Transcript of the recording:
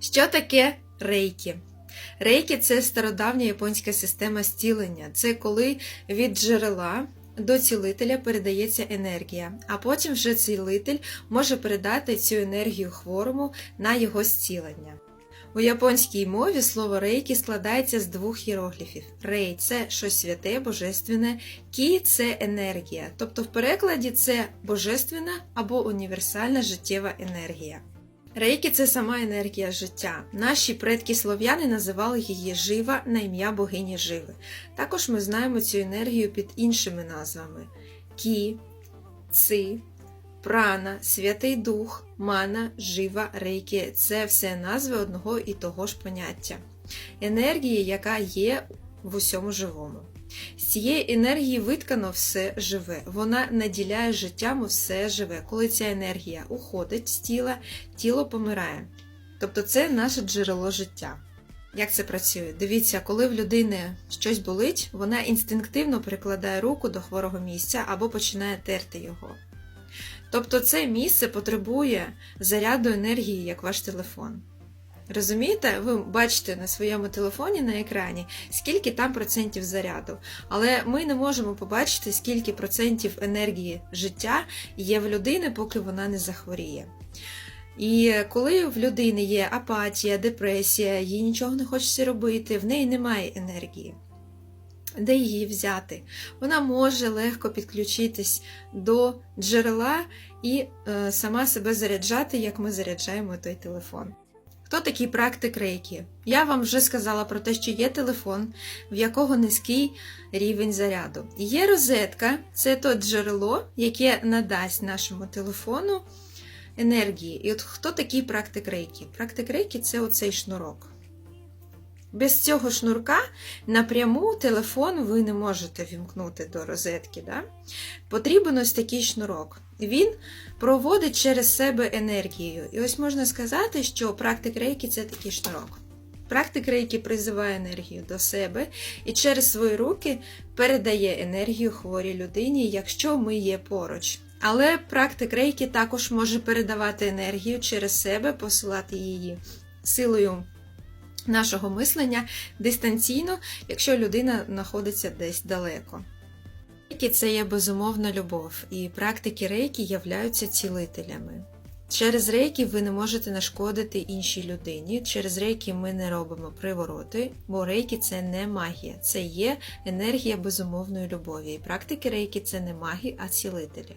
Що таке рейкі? Рейкі це стародавня японська система зцілення. Це коли від джерела до цілителя передається енергія, а потім вже цілитель може передати цю енергію хворому на його зцілення. У японській мові слово рейкі складається з двох іерогліфів. Рей це щось святе, божественне, кі це енергія, тобто в перекладі це божественна або універсальна життєва енергія. Рейкі це сама енергія життя. Наші предки слов'яни називали її жива на ім'я богині Живи. Також ми знаємо цю енергію під іншими назвами: Кі, Ци, Прана, Святий Дух, Мана, Жива, Рейкі це все назви одного і того ж поняття. Енергії, яка є в усьому живому. З цієї енергії виткано все живе, вона наділяє життям все живе. Коли ця енергія уходить з тіла, тіло помирає. Тобто це наше джерело життя. Як це працює? Дивіться, коли в людини щось болить, вона інстинктивно прикладає руку до хворого місця або починає терти його. Тобто це місце потребує заряду енергії, як ваш телефон. Розумієте, ви бачите на своєму телефоні на екрані, скільки там процентів заряду. Але ми не можемо побачити, скільки процентів енергії життя є в людини, поки вона не захворіє. І коли в людини є апатія, депресія, їй нічого не хочеться робити, в неї немає енергії. Де її взяти? Вона може легко підключитись до джерела і е, сама себе заряджати, як ми заряджаємо той телефон. Хто такий практик рейкі? Я вам вже сказала про те, що є телефон, в якого низький рівень заряду. Є розетка, це то джерело, яке надасть нашому телефону енергії. І от хто такий практик рейкі? Практик рейкі це оцей шнурок. Без цього шнурка напряму телефон ви не можете вімкнути до розетки. Да? Потрібен ось такий шнурок. Він проводить через себе енергію. І ось можна сказати, що практик рейки це такий шнурок. Практик рейки призиває енергію до себе і через свої руки передає енергію хворій людині, якщо ми є поруч. Але практик рейки також може передавати енергію через себе, посилати її силою нашого мислення дистанційно, якщо людина знаходиться десь далеко. Рейкі це є безумовна любов, і практики рейки являються цілителями. Через рейки ви не можете нашкодити іншій людині. Через рейки ми не робимо привороти, бо рейки це не магія, це є енергія безумовної любові. І практики рейки це не магії, а цілителі.